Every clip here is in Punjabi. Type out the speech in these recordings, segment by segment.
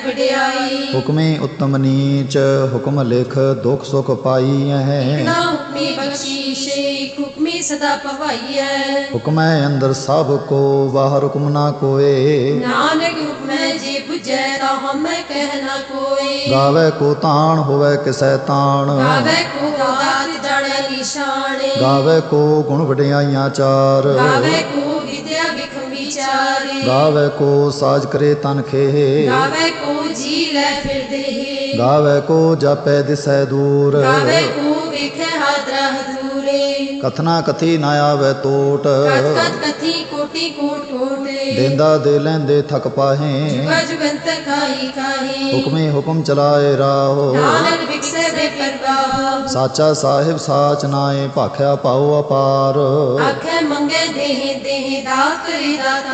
ਵਡਿਆਈ। ਹੁਕਮੀ ਉਤਮ ਨੀਚ ਹੁਕਮ ਲਿਖ ਦੁਖ ਸੁਖ ਪਾਈ ਐ ਨਾ ਹੁਕਮੀ ਬਖਸ਼ੀਸ਼ੇ ਹੁਕਮੀ ਸਦਾ ਪਵਾਈਐ। ਹੁਕਮੈ ਅੰਦਰ ਸਭ ਕੋ ਬਾਹਰ ਹੁਕਮ ਨਾ ਕੋਏ। ਨਾਨਕ ਹੁਕਮੈ ਜੇ 부ਜੈ ਤਾਂ ਹਮੈ ਕਹਿ ਨਾ ਕੋਈ ਗਾਵੇ ਕੋ ਤਾਣ ਹੋਵੇ ਕਿਸੈ ਤਾਣ। ਗਾਵੇ ਕੋ ਦਾਤ ਜਾਣੇ ਨਿਸ਼ਾਨੇ। ਗਾਵੇ ਕੋ ਗੁਣ ਵਡਿਆਈਆਂ ਚਾਰ। ਗਾਵੇ ਕੋ ਵਿਦਿਆ ਵਿਖਮ ਵਿਚਾਰੇ। ਗਾਵੇ ਕੋ ਸਾਜ ਕਰੇ ਤਨ ਖੇ। ਗਾਵੇ ਲੈ ਫਿਰਦੇ ਹੈ ਗਾਵੇ ਕੋ ਜਾਪੈ ਦਿਸੈ ਦੂਰ। ਗਾਵੇ ਕੋ ਵੇਖੇ ਹਾਦਰਾ ਹਦੂਰੇ ਕਥਨਾ ਕਥੀ ਨਾ ਆਵੇ ਟੋਟ ਕਤ ਕਤ ਕਥੀ ਕੋਟੀ ਕੋਟ ਕੋਟੇ। ਦੇਂਦਾ ਦੇ ਲੈਂਦੇ ਥਕ ਪਾਹੇ। ਜੁਗੰਤ ਖਾਈ ਖਾਹੀ ਹੁਕਮੇ ਹੁਕਮ ਚਲਾਏ ਰਾਹੋ। ਨਾਨਕ ਵਿਖਸੇ ਬੇ ਪਰਵਾਹ। ਸਾਚਾ ਸਾਹਿਬ ਸਾਚ ਨਾਏ ਭਾਖਿਆ ਪਾਉ ਅਪਾਰ। ਆਖੇ ਮੰਗੇ ਦੇਹ ਦੇਹ ਦਾਤ ਰੇ ਦਾਤਾਰੇ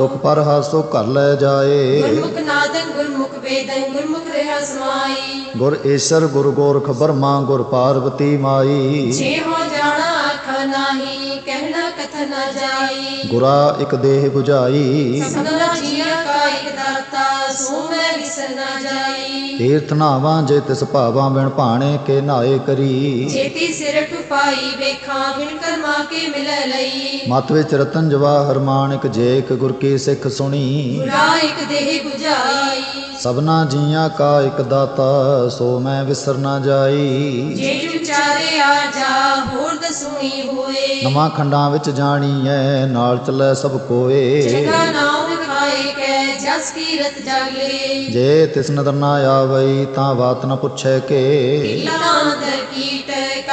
ਦੁਖ ਪਰ ਹਾਸੋ ਘਰ ਲੈ ਜਾਏ। ਗੁਰਮੁਖ ਨਾਦਨ ਗੁਰਮੁਖ ਵੇਦਨ ਗੁਰਮੁਖ ਰਹਿ ਸਮਾਈ। ਗੁਰ ਈਸ਼ਰ ਗੁਰ ਗੋਰਖ ਬਰਮਾ ਗੁਰ ਪਾਰਵਤੀ ਮਾਈ। ਜੇ ਹੋ ਜਾਣਾ ਆਖਾ ਨਾਹੀ ਕਹਿਣਾ ਕਥ ਨਾ ਜਾਈ। ਗੁਰਾ ਇੱਕ ਦੇਹ 부ਝਾਈ ਸਭਨਾ ਜੀਆ ਕਾ ਇਕ ਦਾਤਾ ਸੋ ਮੈਂ ਵਿਸਰ ਨਾ ਜਾਈ। ਤੀਰਥ ਨਾਵਾਂ ਜੇ ਤਿਸ ਭਾਵਾਂ ਬਿਨ ਭਾਣੇ ਕੇ ਨਾਏ ਕਰੀ। ਜੇਤੀ ਸਿਰ ਟੁਪਾਈ ਵੇਖਾਂ ਬਿਨ ਕਰਮਾ ਕੇ ਮਿਲੈ ਲਈ। ਮਤ ਵਿੱਚ ਰਤਨ ਜਵਾਹਰ ਮਾਣਿਕ ਜੇਕ ਗੁਰ ਕੀ ਸਿੱਖ ਸੁਣੀ। ਗੁਰਾ ਇਕ ਦੇਹ 부ਝਾਈ ਸਭਨਾ ਜੀਆਂ ਕਾ ਇੱਕ ਦਾਤਾ ਸੋ ਮੈਂ ਵਿਸਰ ਨਾ ਜਾਈ। ਜੇ ਵਿਚਾਰੇ ਆ ਜਾ ਹੋਰ ਦਸੂਣੀ ਹੋਏ। ਨਵਾਂ ਖੰਡਾਂ ਵਿੱਚ ਜਾਣੀਐ ਨਾਲ ਚੱਲੈ ਸਭ ਕੋਏ। ਜਗਾ ਨਾਮ ਖਾਏ ਕੈ ਜਸ ਕੀ ਰਤ ਜਾਗੇ। ਜੇ ਤਿਸ ਨਦਰ ਨਾ ਆਵਈ ਤਾਂ ਬਾਤ ਨ ਪੁੱਛੈ ਕੇ। ਕੀਟ ਕਾ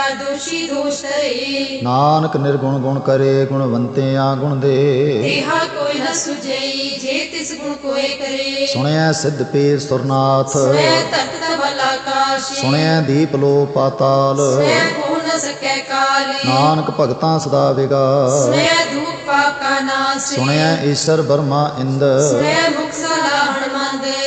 ਦੋਸ਼ੀ ਦੋਸ਼ ਤਰੇ ਨਾਨਕ ਨਿਰਗੁਣ ਗੁਣ ਕਰੇ ਗੁਣਵੰਤਿਆਂ ਗੁਣ ਦੇ। ਦੇਹਾ ਕੋਈ ਨ ਸੁਜਈ ਜੇ ਤਿਸ ਗੁਣ ਕੋਏ ਕਰੇ। ਸੁਣਿਆ ਸਿੱਧ ਪੀਰ ਸੁਰਨਾਥ। ਸੁਣਿਆ ਦੀਪ ਲੋ ਪਾਤਾਲ। ਸੁਣੈ ਹੋ ਨ ਸਕੈ ਕਾਲ। ਨਾਨਕ ਭਗਤਾਂ ਸਦਾ ਵਿਗਾਸ ਸੁਣੈ ਧੂਪ ਪਾਪ ਕਾ ਨਾਸ। ਸੁਣਿਆ ਈਸ਼ਰ ਬਰਮਾ ਇੰਦ। ਮੰਦ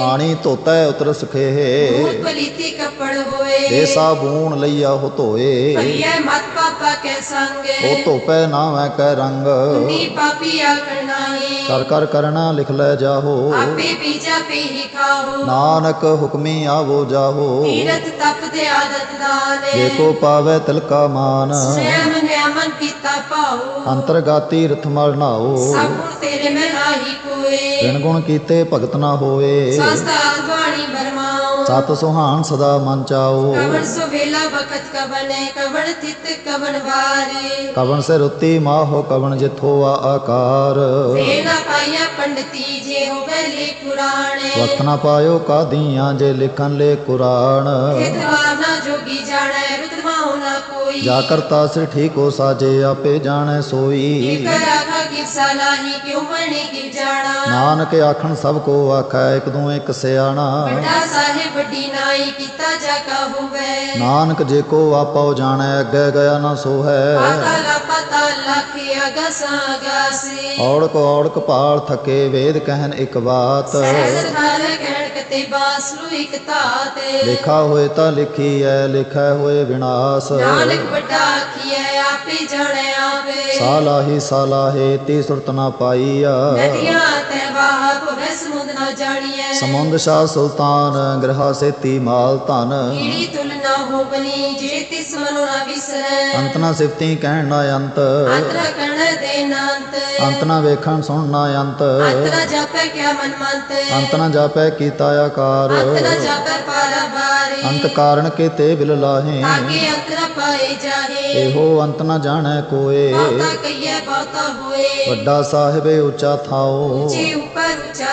ਪਾਣੀ ਧੋਤੈ ਉਤਰ ਸਖੇ। ਭੂਤ ਪਲੀਤੀ ਕੱਪੜ ਹੋਏ। ਸਾਬੂਨ ਲਈਆ ਹੋ ਧੋਏ। ਭਈਏ ਮਤ ਪਾਪਾ ਕੈ ਉਹ ਸੰਗੇ ਧੋਪੈ ਨਾਵੇਂ ਕੈ ਰੰਗ। ਨੀ ਪਾਪੀ ਆਕੜ ਨਾਹੀ ਕਰ ਕਰ ਕਰਣਾ ਲਿਖ ਲੈ ਜਾਹੋ। ਆਪੇ ਪੀਜਾ ਪੀ ਹੀ ਖਾਓ ਨਾਨਕ ਹੁਕਮੀ ਆਵੋ ਜਾਹੋ। ਤੀਰਤ ਤਪ ਤੇ ਆਦਤ ਦਾਨੇ। ਕੋ ਪਾਵੇ ਤਿਲਕਾ ਮਾਨ। ਸੈਮ ਨਿਆਮਨ ਪਾਓ ਅੰਤਰਗਾਤੀ ਰਥ ਮਲ ਨਾਓ। ਸਭ ਗੁਣ ਤੇਰੇ ਮੈਂ ਕੋਏ ਗੁਣ ਕੀਤੇ ਭਗਤ ਨਾ ਹੋਏ ਸਸਤਾਤ ਬਾਣੀ ਬਰਮਾਓ। ਸਤ ਸੁਹਾਨ ਸਦਾ ਮਨ ਚਾਓ। ਕਵਣ ਸੋ ਵੇਲਾ ਬਖਤ ਕਵਨੇ ਕਵਣ ਥਿਤ ਕਵਣ ਵਾਰੇ। ਕਵਣ ਸੇ ਰੁੱਤੀ ਮਾਹੋ ਕਵਣ ਜਿਥੋ ਆ ਆਕਾਰ। ਵੇ ਨਾ ਪਾਇਆ ਪੰਡਤੀ ਜੇ ਹੋਵੇ ਲੇ ਪੁਰਾਣੇ। ਵਕਤ ਨਾ ਪਾਇਓ ਕਾਦੀਆਂ ਜੇ ਲਿਖਨ ਲੈ ਕੁਰਾਨ। ਕਿਤਵਾ ਨਾ ਜੋਗੀ ਜਾਣੈ ਜਾ ਕਰਤਾ ਸਿਰ ਠੀਕ ਹੋ ਸਾਜੇ ਆਪੇ ਜਾਣੈ ਸੋਈ। ਇਕ ਰਾਖਾ ਕੀ ਸਲਾਹੀ ਕਿਉ ਮਣੀ ਕੀ ਜਾਣਾ? ਨਾਨਕ ਆਖਣ ਸਭ ਕੋ ਆਖੈ ਇਕ ਦੂ ਇਕ ਸਿਆਣਾ। ਵੱਡਾ ਸਾਹਿਬ ਨਾਈ ਕੀਤਾ ਜਾ ਕਾ ਹੋਵੇ। ਨਾਨਕ ਜੇ ਕੋ ਆਪੋ ਜਾਣੈ ਅੱਗੇ ਗਿਆ ਨਾ ਸੋ ਹੈ ਪਾਤਾਲਾ ਪਾਤਾਲਾ ਕੀ ਅਗਸਾ ਅਗਾਸੀ ਔੜਕ ਔੜਕ ਪਾਲ ਥਕੇ ਵੇਦ ਕਹਿਨ ਇਕ ਬਾਤ। ਸਹਿਜ ਥਾਲ ਕਹਿਣ ਕਤੇ ਬਾਸਲੂ ਇਕ ਤਾਤੇ ਲਿਖਾ ਹੋਏ ਤਾਂ ਲਿਖੀ ਐ ਲਿਖੈ ਹੋਏ ਵਿਨਾਸ਼। ਨਾਨਕ ਵੱਡਾ ਆਖੀਐ ਆਪੇ ਜਾਣੈ ਆਵੇ। ਸਾਲਾਹੀ ਸਾਲਾਹੇ ਤੀ ਸੁਰਤ ਨਾ ਪਾਈਆ ਨਦੀਆਂ ਤੇ ਵਾਹ ਭੁਰੇ ਸਮੁੰਦ ਨਾ ਜਾਣੀਐ। ਸਮੁੰਦ ਸ਼ਾਹ ਸੁਲਤਾਨ ਗ੍ਰਹਾ ਸੇਤੀ ਮਾਲ ਧਨ। ਕੀੜੀ ਤੁਲ ਨਾ ਹੋ ਬਨੀ ਜੇ ਤਿਸ ਮਨੁ ਨਾ ਵਿਸਰੈ। ਅੰਤ ਨਾ ਸਿਫਤੀ ਕਹਿਣ ਨਾ ਅੰਤ। ਅੰਤਰ ਕਣ ਦੇ ਨਾੰਤ ਅੰਤ। ਨਾ ਵੇਖਣ ਸੁਣ ਨਾ ਅੰਤ। ਅੰਤਰ ਜਾਪੈ ਕਿਆ ਮਨ ਮੰਤ ਅੰਤ ਨਾ ਜਾਪੈ ਕੀਤਾ ਆਕਾਰ। ਅੰਤਰ ਜਾਪੈ ਪਾਰਾ ਬਾਰੇ। ਅੰਤ ਕਾਰਣ ਕੀਤੇ ਬਿਲ ਲਾਹੇ। ਤਾਕੇ ਅੰਤਰ ਪਾਏ ਜਾਹੇ। ਇਹੋ ਅੰਤ ਨਾ ਜਾਣੈ ਕੋਏ। ਬਹੁਤਾ ਕਈਐ ਬਹੁਤਾ ਹੋਏ। ਵੱਡਾ ਸਾਹਿਬ ਉੱਚਾ ਥਾਓ। ਉੱਚੇ ਉੱਪਰ ਉੱਚਾ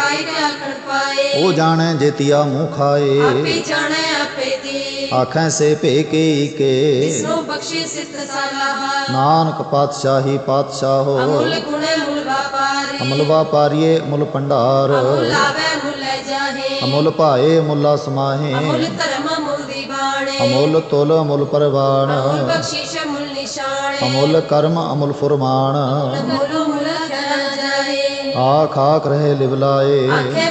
ਉਹ ਜਾਣੈ ਜੇਤੀਆ ਮੂੰਹ ਖਾਏ। ਆਪੇ ਜਾਣੈ ਆਪੇ ਦੀ। ਆਖੈ ਸੇ ਭੇ ਕੀ ਕੇ। ਜਿਸਨੂੰ ਬਖਸ਼ੇ ਸਿਤ ਸਲਾਹ ਨਾਨਕ ਪਾਤਸ਼ਾਹੀ ਪਾਤਸ਼ਾਹੋ ਅਮੁੱਲ ਗੁਣੇ ਮੁੱਲ ਵਾਪਾਰੇ। ਅਮਲ ਵਾਪਾਰੀਏ ਮੁੱਲ ਭੰਡਾਰ। ਅਮੁੱਲ ਆਵੇ ਮੁੱਲ ਜਾਹੇ। ਅਮੁੱਲ ਭਾਏ ਮੁੱਲਾ ਸਮਾਹੇ। ਅਮੁੱਲ ਧਰਮ ਮੁੱਲ ਦੀ ਬਾਣੇ ਅਮੁੱਲ ਤੁਲ ਅਮੁੱਲ ਪਰਵਾਨ। ਅਮੁੱਲ ਬਖਸ਼ਿਸ਼ ਮੁੱਲ ਨਿਸ਼ਾਨ। ਅਮੁੱਲ ਕਰਮ ਅਮੁੱਲ ਫੁਰਮਾਨ। ਮੂਲੋ ਮੂਲ ਕਹਿਣਾ ਜਾਏ। ਆਖ ਆਖ ਰਹੇ ਲਿਵਲਾਏ। ਆਖੇ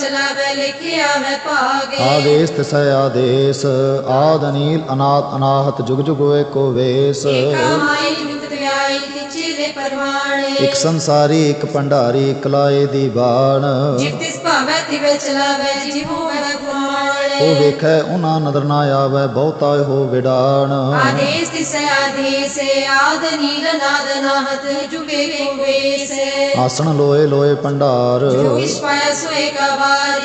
ਕਾਰ ਚਲਾਵੇ ਲਿਖਿਆ ਆਵੇ ਭਾਗ। ਆਦੇਸ ਤਿਸੈ ਆਦੇਸ ਆਦ ਨੀਲ ਅਨਾਦ ਅਨਾਹਤ ਜੁਗ ਜੁਗ ਏਕੋ ਵੇਸ। ਕਾਮਾਈ ਨਿਤ ਦਿਆਈ ਤਿਚੇ ਦੇ ਪਰਵਾਣੇ। ਇਕ ਸੰਸਾਰੀ ਇਕ ਭੰਡਾਰੀ ਇਕ ਲਾਏ ਦੀ ਬਾਣ। ਜਿਤ ਤਿਸ ਭਾਵੇ ਤਿਵੇ ਚਲਾਵੇ ਜਿਵੋ ਮੈਂ ਗੁਆਣੇ ਉਹ ਵੇਖੈ ਉਹਨਾਂ ਨਦਰ ਨਾ ਆਵੈ ਬਹੁਤਾ ਹੋ ਵਿਡਾਣ ਆਦੇਸ ਤਿਸੈ ਆਦੇਸ ਆਦ ਨੀਲ ਨਾਦ ਨਾਹਤ ਜੁਗੇ ਕੋ ਵੇਸ ਆਸਣ ਲੋਏ ਲੋਏ ਭੰਡਾਰ ਜੋ ਇਸ ਸੋਏ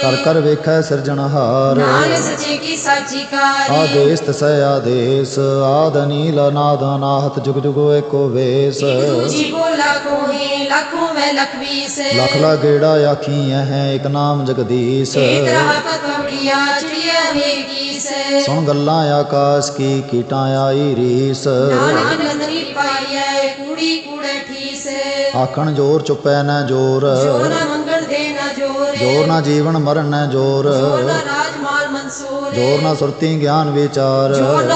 ਕਰ ਕਰ ਵੇਖੈ ਸਿਰਜਣਹਾਰ ਨਾਨਕ ਸੱਚੇ ਕੀ ਸਾਚੀ ਕਾਰੀ ਆਦੇਸ ਤਸੈ ਆਦੇਸ ਆਦ ਨੀਲ ਨਾਦ ਅਨਾਹਤ ਜੁਗ ਜੁਗ ਏਕੋ ਵੇਸ। ਲੱਖੋਂ ਮੈਂ ਲਖ ਲਾ ਗੇੜਾ ਆਖੀ ਹੈ ਇਕ ਨਾਮ ਜਗਦੀਸ਼। ਏਕ ਰਹਾ ਪਤਵੜੀਆ ਚਿੜੀਆ ਵੇਗੀਸ ਸੁਣ ਗੱਲਾਂ ਆਕਾਸ਼ ਕੀ ਕੀਟਾਂ ਆਈ ਰੀਸ। ਨਾਨਕ ਨੰਦਰੀ ਪਾਈਐ ਕੂੜੀ ਕੂੜੇ ਠੀਸ। ਆਖਣ ਜੋਰ ਚੁੱਪੈ ਨਾ ਜੋਰ। ਜੋਰ ਨਾ ਮੰਗਣ ਦੇ ਨਾ ਜੋਰ। ਜੋਰ ਨਾ ਜੀਵਨ ਮਰਨ ਨਾ ਜੋਰ। ਜੋਰ ਨਾ ਰਾਜ ਮਾਲ ਮਨਸੂਰ। ਜੋਰ ਨਾ ਸੁਰਤੀ ਗਿਆਨ ਵਿਚਾਰ। ਜੋਰ ਨਾ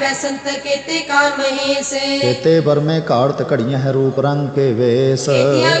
ਬੈਸੰਤ ਕੀਤੇ ਕਾਲ ਮਹੇਸ਼। ਕੇਤੇ ਬਰਮੇ ਘਾੜਤ ਘੜੀਆਂ ਹੈ ਰੂਪ ਰੰਗ ਕੇ ਵੇਸ। ਕੀਤਿਆਂ